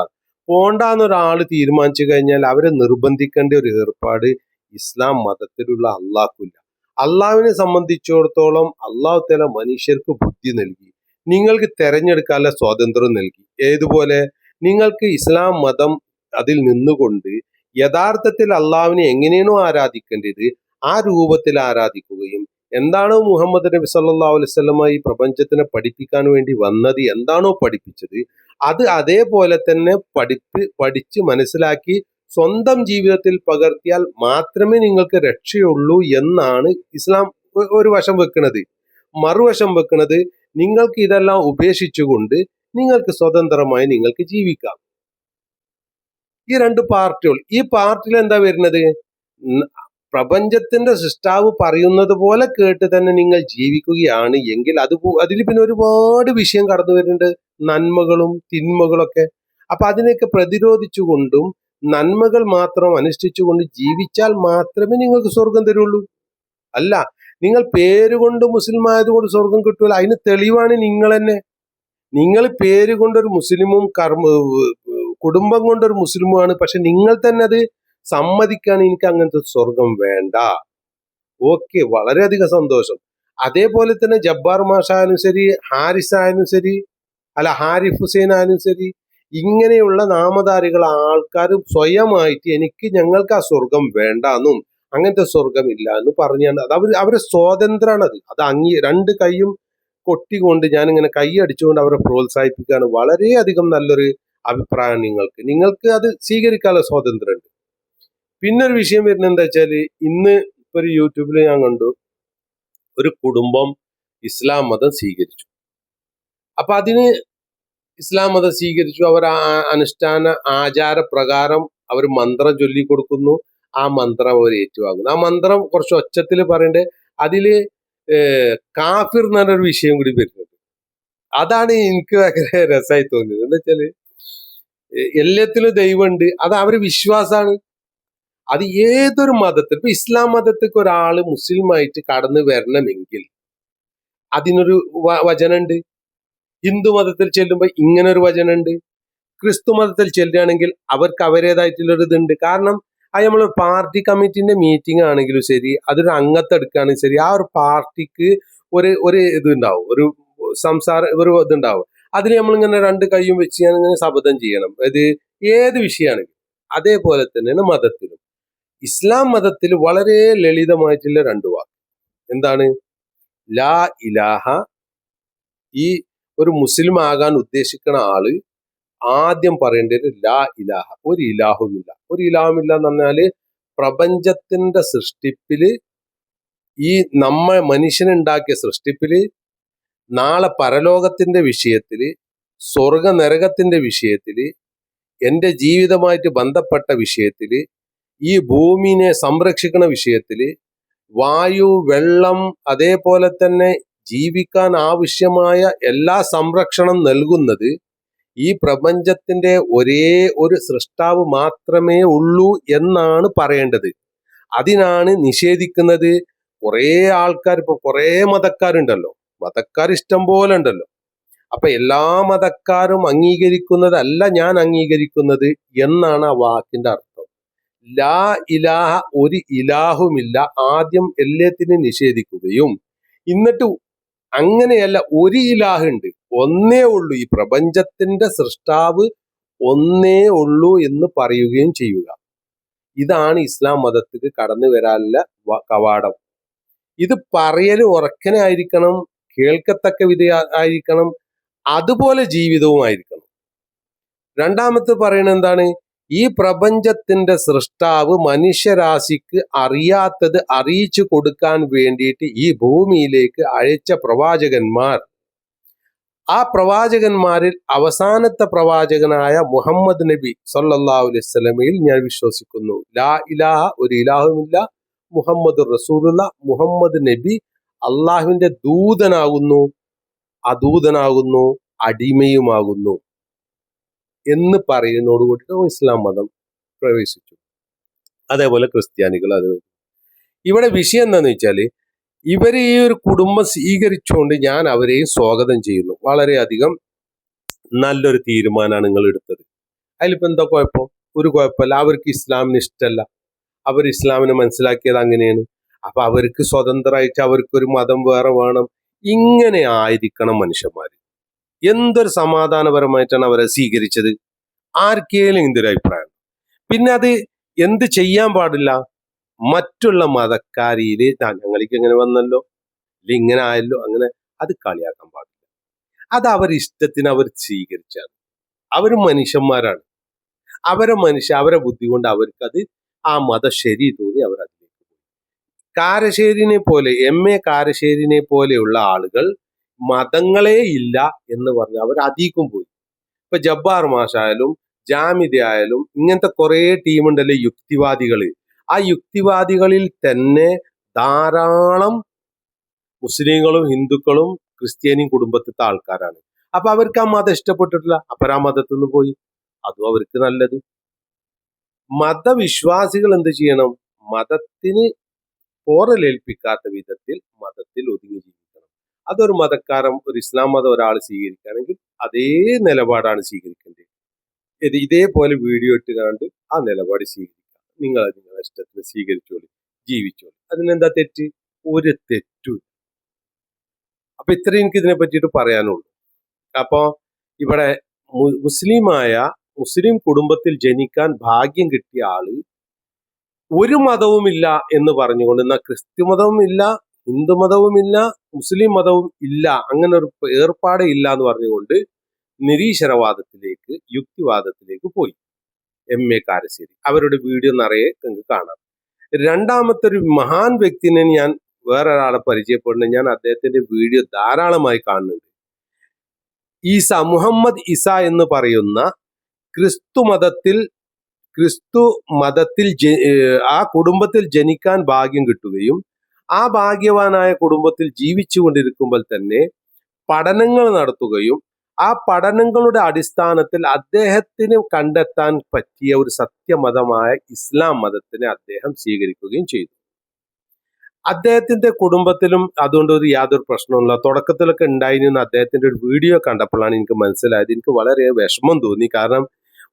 S1: പോകണ്ട എന്നൊരാൾ തീരുമാനിച്ചു കഴിഞ്ഞാൽ അവരെ നിർബന്ധിക്കേണ്ട ഒരു ഏർപ്പാട് ഇസ്ലാം മതത്തിലുള്ള അള്ളാഹ്ക്കില്ല. അള്ളാഹുവിനെ സംബന്ധിച്ചിടത്തോളം അള്ളാഹു തല മനുഷ്യർക്ക് ബുദ്ധി നൽകി. നിങ്ങൾക്ക് തെരഞ്ഞെടുക്കാനുള്ള സ്വാതന്ത്ര്യം നൽകി. ഏതുപോലെ? നിങ്ങൾക്ക് ഇസ്ലാം മതം അതിൽ നിന്നുകൊണ്ട് യഥാർത്ഥത്തിൽ അള്ളാഹുവിനെ എങ്ങനെയാണോ ആരാധിക്കേണ്ടത് ആ രൂപത്തിൽ ആരാധിക്കുകയും എന്താണോ മുഹമ്മദ് നബി സല്ലാ അലൈവല്ലമ ഈ പ്രപഞ്ചത്തിനെ പഠിപ്പിക്കാൻ വേണ്ടി വന്നത് എന്താണോ പഠിപ്പിച്ചത് അത് അതേപോലെ തന്നെ പഠിപ്പ് പഠിച്ച് മനസ്സിലാക്കി സ്വന്തം ജീവിതത്തിൽ പകർത്തിയാൽ മാത്രമേ നിങ്ങൾക്ക് രക്ഷയുള്ളൂ എന്നാണ് ഇസ്ലാം ഒരു വശം വെക്കുന്നത് മറുവശം വെക്കുന്നത് നിങ്ങൾക്ക് ഇതെല്ലാം ഉപേക്ഷിച്ചുകൊണ്ട് നിങ്ങൾക്ക് സ്വതന്ത്രമായി നിങ്ങൾക്ക് ജീവിക്കാം. ഈ രണ്ട് പാർട്ടികൾ ഈ പാർട്ടിയിൽ എന്താ വരുന്നത്? പ്രപഞ്ചത്തിന്റെ സൃഷ്ടാവ് പറയുന്നത് പോലെ കേട്ട് തന്നെ നിങ്ങൾ ജീവിക്കുകയാണ് എങ്കിൽ അത് അതിൽ പിന്നെ ഒരുപാട് വിഷയം കടന്നു വരുന്നുണ്ട്. നന്മകളും തിന്മകളൊക്കെ. അപ്പൊ അതിനെയൊക്കെ പ്രതിരോധിച്ചുകൊണ്ടും നന്മകൾ മാത്രം അനുഷ്ഠിച്ചുകൊണ്ട് ജീവിച്ചാൽ മാത്രമേ നിങ്ങൾക്ക് സ്വർഗം തരുള്ളൂ. അല്ല നിങ്ങൾ പേരുകൊണ്ട് മുസ്ലിം ആയതുകൊണ്ട് സ്വർഗം കിട്ടൂല. അതിന് തെളിവാണ് നിങ്ങൾ തന്നെ. നിങ്ങൾ പേരുകൊണ്ടൊരു മുസ്ലിമും കർമ്മ കുടുംബം കൊണ്ടൊരു മുസ്ലിമുമാണ്. പക്ഷെ നിങ്ങൾ തന്നെ അത് സമ്മതിക്കാൻ എനിക്ക് അങ്ങനത്തെ സ്വർഗം വേണ്ട. ഓക്കെ വളരെയധികം സന്തോഷം. അതേപോലെ തന്നെ ജബ്ബാർ മാഷ ആയാലും ശരി ഹാരിസ് ആയാലും ശരി അല്ല ഹാരിഫ് ഹുസൈൻ ആയാലും ശരി ഇങ്ങനെയുള്ള നാമധാരികൾ ആൾക്കാർ സ്വയമായിട്ട് എനിക്ക് ഞങ്ങൾക്ക് ആ സ്വർഗം വേണ്ട എന്നും അങ്ങനത്തെ സ്വർഗം ഇല്ല എന്ന് പറഞ്ഞാണ്. അത് അവർ അവരെ സ്വാതന്ത്ര്യമാണ് അത് അത് അങ്ങി രണ്ട് കൈയും കൊട്ടിക്കൊണ്ട് ഞാനിങ്ങനെ കൈ അടിച്ചുകൊണ്ട് അവരെ പ്രോത്സാഹിപ്പിക്കുകയാണ്. വളരെയധികം നല്ലൊരു അഭിപ്രായം നിങ്ങൾക്ക്. നിങ്ങൾക്ക് അത് സ്വീകരിക്കാനുള്ള സ്വാതന്ത്ര്യമുണ്ട്. പിന്നെ ഒരു വിഷയം വരുന്നത് എന്താ വെച്ചാൽ ഇന്ന് ഇപ്പൊ ഒരു യൂട്യൂബിൽ ഞാൻ കണ്ടു. ഒരു കുടുംബം ഇസ്ലാം മതം സ്വീകരിച്ചു. അപ്പൊ അതിന് ഇസ്ലാം മതം സ്വീകരിച്ചു. അവർ അനുഷ്ഠാന ആചാര പ്രകാരം അവർ മന്ത്രം ചൊല്ലിക്കൊടുക്കുന്നു ആ മന്ത്രം അവർ ഏറ്റുവാങ്ങുന്നു. ആ മന്ത്രം കുറച്ച് ഒച്ചത്തിൽ പറയണ്ടേ. അതിൽ കാഫിർ എന്നൊരു വിഷയം കൂടി വരുന്നത് അതാണ് എനിക്ക് ഭയങ്കര രസമായി തോന്നിയത്. എന്താ വെച്ചാൽ എല്ലാത്തിലും ദൈവമുണ്ട്. അത് അവർ വിശ്വാസമാണ് അത് ഏതൊരു മതത്തിൽ ഇപ്പൊ ഇസ്ലാം മതത്തിലേക്ക് ഒരാൾ മുസ്ലിമായിട്ട് കടന്നു വരണമെങ്കിൽ അതിനൊരു വചനമുണ്ട് ഹിന്ദു മതത്തിൽ ചെല്ലുമ്പോൾ ഇങ്ങനെ ഒരു വചനമുണ്ട് ക്രിസ്തു മതത്തിൽ ചെല്ലുകയാണെങ്കിൽ അവർക്ക് അവരേതായിട്ടുള്ള ഒരു ഇതുണ്ട്. കാരണം അത് നമ്മൾ പാർട്ടി കമ്മിറ്റിന്റെ മീറ്റിംഗ് ആണെങ്കിലും ശരി അതൊരു അംഗത്തെടുക്കുകയാണെങ്കിൽ ശരി ആ ഒരു പാർട്ടിക്ക് ഒരു ഒരു ഇതുണ്ടാവും. ഒരു സംസാര ഒരു ഇതുണ്ടാവും. അതിൽ നമ്മളിങ്ങനെ രണ്ട് കൈയും വെച്ച് ഞാൻ ഇങ്ങനെ ശബ്ദം ചെയ്യണം. അത് ഏത് വിഷയമാണെങ്കിലും. അതേപോലെ തന്നെയാണ് മതത്തിലും. ഇസ്ലാം മതത്തിൽ വളരെ ലളിതമായിട്ടുള്ള രണ്ട് വാക്ക്. എന്താണ്? ലാ ഇലാഹ. ഈ ഒരു മുസ്ലിം ആകാൻ ഉദ്ദേശിക്കുന്ന ആൾ ആദ്യം പറയേണ്ടത് ലാ ഇലാഹ. ഒരു ഇലാഹുമില്ല. ഒരു ഇലാഹുമില്ല എന്ന് പറഞ്ഞാൽ പ്രപഞ്ചത്തിന്റെ സൃഷ്ടിപ്പിൽ ഈ നമ്മ മനുഷ്യനുണ്ടാക്കിയ സൃഷ്ടിപ്പിൽ നാളെ പരലോകത്തിന്റെ വിഷയത്തിൽ സ്വർഗ നരകത്തിന്റെ വിഷയത്തിൽ എന്റെ ജീവിതമായിട്ട് ബന്ധപ്പെട്ട വിഷയത്തിൽ ഈ ഭൂമിനെ സംരക്ഷിക്കുന്ന വിഷയത്തിൽ വായു വെള്ളം അതേപോലെ തന്നെ ജീവിക്കാൻ ആവശ്യമായ എല്ലാ സംരക്ഷണം നൽകുന്നത് ഈ പ്രപഞ്ചത്തിന്റെ ഒരേ ഒരു സൃഷ്ടാവ് മാത്രമേ ഉള്ളൂ എന്നാണ് പറയേണ്ടത്. അതിനാണ് നിഷേധിക്കുന്നത്. കുറേ ആൾക്കാർ ഇപ്പൊ കുറേ മതക്കാരുണ്ടല്ലോ. മതക്കാർ ഇഷ്ടം പോലെ ഉണ്ടല്ലോ. അപ്പൊ എല്ലാ മതക്കാരും അംഗീകരിക്കുന്നതല്ല ഞാൻ അംഗീകരിക്കുന്നത് എന്നാണ് ആ വാക്കിന്റെ അർത്ഥം. ലാ ഇലാഹ ഒരു ഇലാഹുമില്ല. ആദ്യം എല്ലാത്തിനും നിഷേധിക്കുകയും. എന്നിട്ട് അങ്ങനെയല്ല ഒരു ഇലാഹുണ്ട്. ഒന്നേ ഉള്ളൂ. ഈ പ്രപഞ്ചത്തിന്റെ സൃഷ്ടാവ് ഒന്നേ ഉള്ളൂ എന്ന് പറയുകയും ചെയ്യുക. ഇതാണ് ഇസ്ലാം മതത്തിക്ക് കടന്നു വരാനുള്ള കവാടം. ഇത് പറയൽ ഉറക്കനെ ആയിരിക്കണം കേൾക്കത്തക്ക വിധ ആയിരിക്കണം അതുപോലെ ജീവിതവും ആയിരിക്കണം രണ്ടാമത്തെ പറയുന്നത് എന്താണ് ഈ പ്രപഞ്ചത്തിന്റെ സൃഷ്ടാവ് മനുഷ്യരാശിക്ക് അറിയാത്തത് അറിയിച്ചു കൊടുക്കാൻ വേണ്ടിയിട്ട് ഈ ഭൂമിയിലേക്ക് അയച്ച പ്രവാചകന്മാർ. ആ പ്രവാചകന്മാരിൽ അവസാനത്തെ പ്രവാചകനായ മുഹമ്മദ് നബി സല്ലല്ലാഹു അലൈഹി വസല്ലമയിൽ ഞാൻ വിശ്വസിക്കുന്നു. ലാ ഇലാഹ ഒരു ഇലാഹുമില്ല. മുഹമ്മദ് റസൂലുള്ള മുഹമ്മദ് നബി അള്ളാഹുവിന്റെ ദൂതനാകുന്നു. അദൂതനാകുന്നു അടിമയുമാകുന്നു. എന്ന് പറയുന്നതോടുകൂടി ഇസ്ലാം മതം പ്രവേശിച്ചു. അതേപോലെ ക്രിസ്ത്യാനികൾ അത് ഇവിടെ വിഷയം എന്താണെന്ന് വെച്ചാൽ ഇവരെ ഈ ഒരു കുടുംബം സ്വീകരിച്ചുകൊണ്ട് ഞാൻ അവരെയും സ്വാഗതം ചെയ്യുന്നു. വളരെയധികം നല്ലൊരു തീരുമാനമാണ് നിങ്ങൾ എടുത്തത്. അതിലിപ്പോൾ എന്താ കുഴപ്പം? ഒരു കുഴപ്പമില്ല. അവർക്ക് ഇസ്ലാമിന് ഇഷ്ടമല്ല. അവർ ഇസ്ലാമിനെ മനസ്സിലാക്കിയത് അങ്ങനെയാണ്. അപ്പൊ അവർക്ക് സ്വതന്ത്രമായിട്ട് അവർക്കൊരു മതം വേറെ വേണം. ഇങ്ങനെ ആയിരിക്കണം മനുഷ്യന്മാർ എന്തൊരു സമാധാനപരമായിട്ടാണ് അവരെ സ്വീകരിച്ചത്? ആർക്കേലും എന്തൊരു അഭിപ്രായം? പിന്നെ അത് എന്ത് ചെയ്യാൻ പാടില്ല? മറ്റുള്ള മതക്കാരിയിൽ ഞങ്ങൾക്ക് ഇങ്ങനെ വന്നല്ലോ ഇങ്ങനെ ആയല്ലോ അങ്ങനെ അത് കളിയാക്കാൻ പാടില്ല. അത് അവരിഷ്ടത്തിന് അവർ സ്വീകരിച്ചാണ്. അവർ മനുഷ്യന്മാരാണ്. അവരെ മനുഷ്യ അവരെ ബുദ്ധി കൊണ്ട് അവർക്കത് ആ മതം ശരി തോന്നി അവർ അതിലേക്ക് പോയി. കാരശ്ശേരിനെ പോലെ എം. എ. കാരശ്ശേരിനെ പോലെയുള്ള ആളുകൾ മതങ്ങളെ ഇല്ല എന്ന് പറഞ്ഞ് അവർ അധികം പോയി. ഇപ്പൊ ജബ്ബാർ മാഷായാലും ജാമിദ ആയാലും ഇങ്ങനത്തെ കുറെ ടീമുണ്ടല്ലോ യുക്തിവാദികൾ ആ യുക്തിവാദികളിൽ തന്നെ ധാരാളം മുസ്ലിങ്ങളും ഹിന്ദുക്കളും ക്രിസ്ത്യാനിയും കുടുംബത്തിലത്തെ ആൾക്കാരാണ്. അപ്പൊ അവർക്ക് ആ മതം ഇഷ്ടപ്പെട്ടിട്ടില്ല. അപ്പൊ ആ മതത്തിൽ നിന്ന് പോയി. അതും അവർക്ക് നല്ലത്. മതവിശ്വാസികൾ എന്ത് ചെയ്യണം? മതത്തിന് പോറലേൽപ്പിക്കാത്ത വിധത്തിൽ മതത്തിൽ ഒതുങ്ങി അതൊരു മതക്കാരൻ ഒരു ഇസ്ലാം മതം ഒരാൾ സ്വീകരിക്കുകയാണെങ്കിൽ അതേ നിലപാടാണ് സ്വീകരിക്കേണ്ടത്. ഇത് ഇതേപോലെ വീഡിയോ ഇട്ട് കണ്ട് ആ നിലപാട് സ്വീകരിക്കുക. നിങ്ങൾ നിങ്ങളുടെ ഇഷ്ടത്തിന് സ്വീകരിച്ചോളി ജീവിച്ചോളി. അതിനെന്താ തെറ്റ്? ഒരു തെറ്റും അപ്പൊ ഇത്രയും എനിക്ക് ഇതിനെ പറ്റിയിട്ട് പറയാനുള്ളൂ. അപ്പോ ഇവിടെ മുസ്ലിമായ മുസ്ലിം കുടുംബത്തിൽ ജനിക്കാൻ ഭാഗ്യം കിട്ടിയ ആൾ ഒരു മതവുമില്ല എന്ന് പറഞ്ഞുകൊണ്ട് എന്നാൽ ക്രിസ്തു മതവും ഇല്ല ഹിന്ദു മതവും ഇല്ല മുസ്ലിം മതവും ഇല്ല അങ്ങനെ ഒരു ഏർപ്പാടേ ഇല്ല എന്ന് പറഞ്ഞുകൊണ്ട് നിരീശ്വരവാദത്തിലേക്ക് യുക്തിവാദത്തിലേക്ക് പോയി എം. എ. കാരശ്ശേരി. അവരുടെ വീഡിയോ നിറയെ നിങ്ങൾക്ക് കാണാം. രണ്ടാമത്തെ ഒരു മഹാൻ വ്യക്തിനെ ഞാൻ വേറൊരാളെ പരിചയപ്പെടുന്നത് ഞാൻ അദ്ദേഹത്തിന്റെ വീഡിയോ ധാരാളമായി കാണുന്നുണ്ട്. ഈസ മുഹമ്മദ് ഇസ എന്ന് പറയുന്ന ക്രിസ്തു മതത്തിൽ ക്രിസ്തു മതത്തിൽ ആ കുടുംബത്തിൽ ജനിക്കാൻ ഭാഗ്യം കിട്ടുകയും ആ ഭാഗ്യവാനായ കുടുംബത്തിൽ ജീവിച്ചു കൊണ്ടിരിക്കുമ്പോൾ തന്നെ പഠനങ്ങൾ നടത്തുകയും ആ പഠനങ്ങളുടെ അടിസ്ഥാനത്തിൽ അദ്ദേഹത്തിന് കണ്ടെത്താൻ പറ്റിയ ഒരു സത്യമതമായ ഇസ്ലാം മതത്തിനെ അദ്ദേഹം സ്വീകരിക്കുകയും ചെയ്തു. അദ്ദേഹത്തിന്റെ കുടുംബത്തിലും അതുകൊണ്ട് ഒരു യാതൊരു പ്രശ്നമില്ല തുടക്കത്തിലൊക്കെ ഉണ്ടായിരുന്നു അദ്ദേഹത്തിന്റെ ഒരു വീഡിയോ കണ്ടപ്പോഴാണ് എനിക്ക് മനസ്സിലായത്. എനിക്ക് വളരെ വിഷമം തോന്നി. കാരണം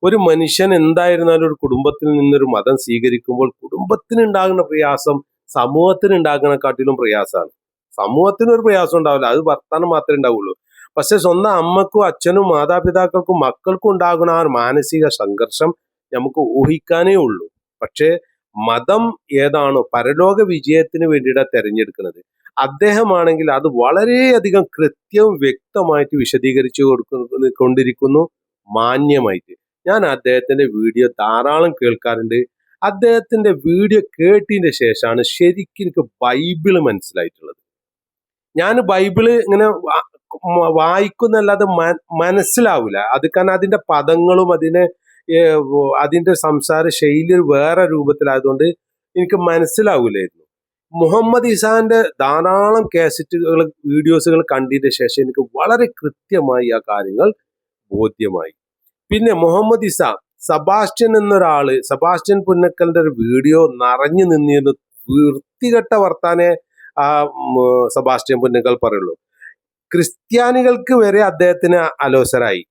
S1: ഒരു മനുഷ്യൻ എന്തായിരുന്നാലും ഒരു കുടുംബത്തിൽ നിന്നൊരു മതം സ്വീകരിക്കുമ്പോൾ കുടുംബത്തിന് ഉണ്ടാകുന്ന പ്രയാസം സമൂഹത്തിന് ഉണ്ടാകുന്നതിനെക്കാട്ടിലും പ്രയാസമാണ് സമൂഹത്തിന് ഒരു പ്രയാസം ഉണ്ടാവില്ല. അത് വർത്താനം മാത്രമേ ഉണ്ടാവുള്ളൂ. പക്ഷെ സ്വന്തം അമ്മക്കും അച്ഛനും മാതാപിതാക്കൾക്കും മക്കൾക്കും ഉണ്ടാകുന്ന ആ മാനസിക സംഘർഷം നമുക്ക് ഊഹിക്കാനേ ഉള്ളൂ. പക്ഷേ മതം ഏതാണോ പരലോക വിജയത്തിന് വേണ്ടിയിട്ടാണ് തെരഞ്ഞെടുക്കുന്നത്. അദ്ദേഹമാണെങ്കിൽ അത് വളരെയധികം കൃത്യവും വ്യക്തമായിട്ട് വിശദീകരിച്ചു കൊടുക്കുന്നു കൊണ്ടിരിക്കുന്നു. മാന്യമായിട്ട്. ഞാൻ അദ്ദേഹത്തിന്റെ വീഡിയോ ധാരാളം കേൾക്കാറുണ്ട്. അദ്ദേഹത്തിന്റെ വീഡിയോ കേട്ടതിന്റെ ശേഷമാണ് ശരിക്കും എനിക്ക് ബൈബിൾ മനസ്സിലായിട്ടുള്ളത്. ഞാൻ ബൈബിൾ ഇങ്ങനെ വായിക്കുന്നല്ലാതെ മനസ്സിലാവില്ല അത് കാരണം അതിന്റെ പദങ്ങളും അതിനെ അതിന്റെ സംസാര ശൈലി വേറെ രൂപത്തിലായതുകൊണ്ട് എനിക്ക് മനസ്സിലാവില്ലായിരുന്നു മുഹമ്മദ് ഇസാന്റെ ധാരാളം കാസറ്റുകൾ വീഡിയോസുകൾ കണ്ടതിന് ശേഷം എനിക്ക് വളരെ കൃത്യമായി ആ കാര്യങ്ങൾ ബോധ്യമായി. പിന്നെ മുഹമ്മദ് ഇസ സബാസ്റ്റ്യൻ എന്നൊരാൾ സബാസ്റ്റ്യൻ പുന്നക്കലിന്റെ ഒരു വീഡിയോ നിറഞ്ഞു നിന്നിരുന്നു. വൃത്തികെട്ട വർത്താനെ ആ സബാസ്റ്റ്യൻ പുന്നക്കൽ പറയുള്ളൂ. ക്രിസ്ത്യാനികൾക്ക് വരെ അദ്ദേഹത്തിന് അലോസരായി.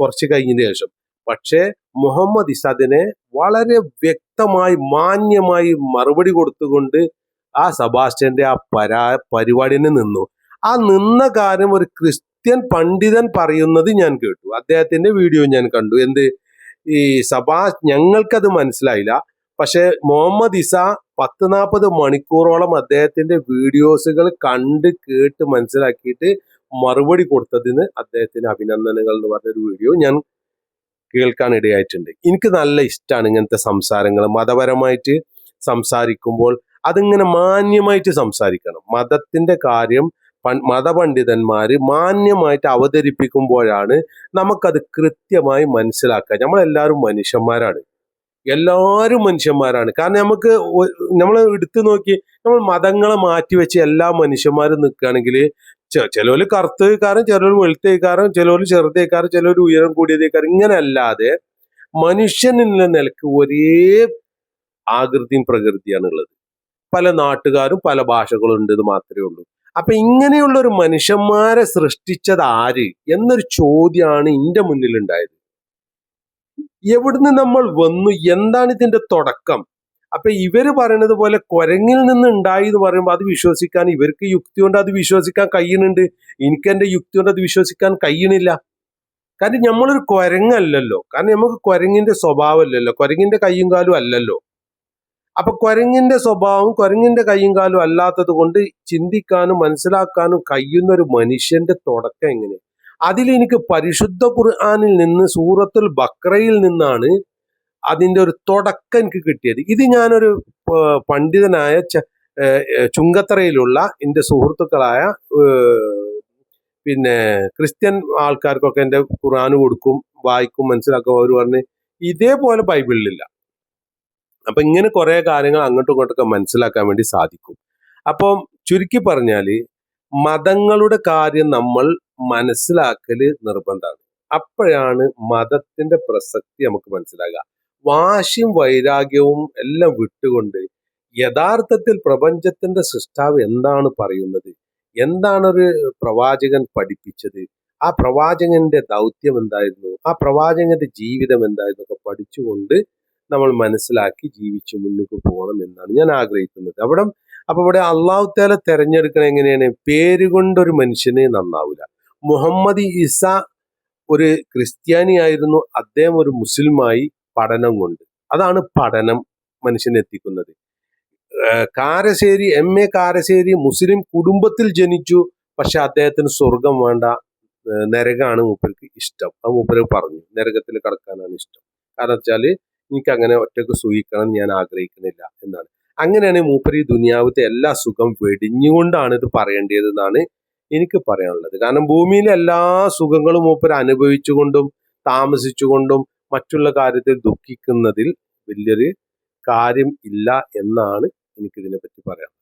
S1: കുറച്ച് കഴിഞ്ഞതിന് ശേഷം. പക്ഷേ മുഹമ്മദ് ഇസാദിനെ വളരെ വ്യക്തമായി മാന്യമായി മറുപടി കൊടുത്തുകൊണ്ട് ആ സബാസ്റ്റ്യന്റെ ആ പരാ പരിപാടിനെ നിന്നു. ആ നിന്ന കാര്യം ഒരു ക്രിസ്ത്യൻ പണ്ഡിതൻ പറയുന്നത് ഞാൻ കേട്ടു. അദ്ദേഹത്തിന്റെ വീഡിയോ ഞാൻ കണ്ടു. എന്ത്? ഈ സഭ ഞങ്ങൾക്കത് മനസ്സിലായില്ല. പക്ഷെ മുഹമ്മദ് ഇസ പത്ത് നാൽപ്പത് മണിക്കൂറോളം അദ്ദേഹത്തിന്റെ വീഡിയോസുകൾ കണ്ട് കേട്ട് മനസ്സിലാക്കിയിട്ട് മറുപടി കൊടുത്തതിന് അദ്ദേഹത്തിന് അഭിനന്ദനങ്ങൾ എന്ന് പറഞ്ഞൊരു വീഡിയോ ഞാൻ കേൾക്കാൻ ഇടയായിട്ടുണ്ട്. എനിക്ക് നല്ല ഇഷ്ടമാണ് ഇങ്ങനത്തെ സംസാരങ്ങൾ. മതപരമായിട്ട് സംസാരിക്കുമ്പോൾ അതിങ്ങനെ മാന്യമായിട്ട് സംസാരിക്കണം. മതത്തിന്റെ കാര്യം മതപണ്ഡിതന്മാര് മാന്യമായിട്ട് അവതരിപ്പിക്കുമ്പോഴാണ് നമുക്കത് കൃത്യമായി മനസ്സിലാക്കുക. നമ്മളെല്ലാവരും മനുഷ്യന്മാരാണ്. എല്ലാവരും മനുഷ്യന്മാരാണ്. കാരണം നമുക്ക് നമ്മൾ എടുത്തു നോക്കി നമ്മൾ മതങ്ങളെ മാറ്റിവെച്ച് എല്ലാ മനുഷ്യന്മാരും നിൽക്കുകയാണെങ്കിൽ ചിലവര് കറുത്തേക്കാരും ചിലവർ വെളുത്തേക്കാരും ചിലവർ ചെറുതേക്കാരും ചിലവർ ഉയരം കൂടിയതേക്കാരും ഇങ്ങനെയല്ലാതെ മനുഷ്യൻ എന്ന നിലയ്ക്ക് ഒരേ ആകൃതിയും പ്രകൃതിയാണുള്ളത് പല നാട്ടുകാരും പല ഭാഷകളും ഉണ്ട് എന്ന് മാത്രമേ ഉള്ളൂ. അപ്പൊ ഇങ്ങനെയുള്ള ഒരു മനുഷ്യന്മാരെ സൃഷ്ടിച്ചത് ആര് എന്നൊരു ചോദ്യമാണ് ഇന്റെ മുന്നിൽ ഉണ്ടായത് എവിടുന്ന് നമ്മൾ വന്നു? എന്താണ് ഇതിന്റെ തുടക്കം? അപ്പൊ ഇവർ പറയണത് പോലെ കുരങ്ങിൽ നിന്ന് ഉണ്ടായി എന്ന് പറയുമ്പോൾ അത് വിശ്വസിക്കാൻ ഇവർക്ക് യുക്തി കൊണ്ട് അത് വിശ്വസിക്കാൻ കഴിയുന്നുണ്ട്. എനിക്ക് എന്റെ യുക്തി കൊണ്ട് അത് വിശ്വസിക്കാൻ കഴിയണില്ല. കാരണം നമ്മളൊരു കുരങ്ങല്ലല്ലോ. കാരണം നമുക്ക് കുരങ്ങിന്റെ സ്വഭാവമല്ലല്ലോ കുരങ്ങിന്റെ കയ്യും കാലും അല്ലല്ലോ. അപ്പൊ കുരങ്ങിന്റെ സ്വഭാവം കുരങ്ങിന്റെ കൈയും കാലും അല്ലാത്തത് കൊണ്ട് ചിന്തിക്കാനും മനസ്സിലാക്കാനും കഴിയുന്ന ഒരു മനുഷ്യന്റെ തുടക്കം എങ്ങനെ അതിൽ എനിക്ക് പരിശുദ്ധ ഖുർആാനിൽ നിന്ന് സൂറത്തുൽ ബക്രയിൽ നിന്നാണ് അതിന്റെ ഒരു തുടക്കം എനിക്ക് കിട്ടിയത്. ഇത് ഞാനൊരു പണ്ഡിതനായ ചുങ്കത്തറയിലുള്ള എന്റെ സുഹൃത്തുക്കളായ പിന്നെ ക്രിസ്ത്യൻ ആൾക്കാർക്കൊക്കെ എന്റെ ഖുർആൻ കൊടുക്കും വായിക്കും മനസ്സിലാക്കും. അവർ പറഞ്ഞ് ഇതേപോലെ ബൈബിളിലില്ല. അപ്പൊ ഇങ്ങനെ കുറെ കാര്യങ്ങൾ അങ്ങോട്ടും ഇങ്ങോട്ടൊക്കെ മനസ്സിലാക്കാൻ വേണ്ടി സാധിക്കും. അപ്പം ചുരുക്കി പറഞ്ഞാൽ മതങ്ങളുടെ കാര്യം നമ്മൾ മനസ്സിലാക്കൽ നിർബന്ധമാണ്. അപ്പോഴാണ് മതത്തിന്റെ പ്രസക്തി നമുക്ക് മനസ്സിലാകുക. വാശിയും വൈരാഗ്യവും എല്ലാം വിട്ടുകൊണ്ട് യഥാർത്ഥത്തിൽ പ്രപഞ്ചത്തിന്റെ സൃഷ്ടാവ് എന്താണ് പറയുന്നത്? എന്താണ് ഒരു പ്രവാചകൻ പഠിപ്പിച്ചത്? ആ പ്രവാചകന്റെ ദൗത്യം എന്തായിരുന്നു? ആ പ്രവാചകന്റെ ജീവിതം എന്തായിരുന്നു? ഒക്കെ പഠിച്ചുകൊണ്ട് നമ്മൾ മനസ്സിലാക്കി ജീവിച്ചു മുന്നോട്ട് പോകണം എന്നാണ് ഞാൻ ആഗ്രഹിക്കുന്നത്. അവിടെ അപ്പൊ ഇവിടെ അള്ളാഹു താല തെരഞ്ഞെടുക്കണ എങ്ങനെയാണ്? പേര് കൊണ്ട് ഒരു മനുഷ്യന് നന്നാവില്ല മുഹമ്മദ് ഇസ ഒരു ക്രിസ്ത്യാനിയായിരുന്നു അദ്ദേഹം ഒരു മുസ്ലിമായി പഠനം കൊണ്ട്. അതാണ് പഠനം മനുഷ്യനെ എത്തിക്കുന്നത്. കാരശ്ശേരി എം എ കാരശ്ശേരി മുസ്ലിം കുടുംബത്തിൽ ജനിച്ചു. പക്ഷെ അദ്ദേഹത്തിന് സ്വർഗം വേണ്ട നരകാണ് മൂപ്പർക്ക് ഇഷ്ടം. ആ മൂപ്പര് പറഞ്ഞു. നരകത്തിൽ കടക്കാനാണ് ഇഷ്ടം. കാരണം വെച്ചാൽ എനിക്ക് അങ്ങനെ ഒറ്റയ്ക്ക് സൂഹിക്കണം ഞാൻ ആഗ്രഹിക്കുന്നില്ല എന്നാണ്. അങ്ങനെയാണ് മൂപ്പര് ദുനിയാവത്തെ എല്ലാ സുഖം വെടിഞ്ഞുകൊണ്ടാണ് ഇത് പറയേണ്ടത് എന്നാണ് എനിക്ക് പറയാനുള്ളത്. കാരണം ഭൂമിയിലെ എല്ലാ സുഖങ്ങളും മൂപ്പര് അനുഭവിച്ചുകൊണ്ടും താമസിച്ചുകൊണ്ടും മറ്റുള്ള കാര്യത്തിൽ ദുഃഖിക്കുന്നതിൽ വലിയൊരു കാര്യം ഇല്ല എന്നാണ് എനിക്കിതിനെ പറ്റി പറയാം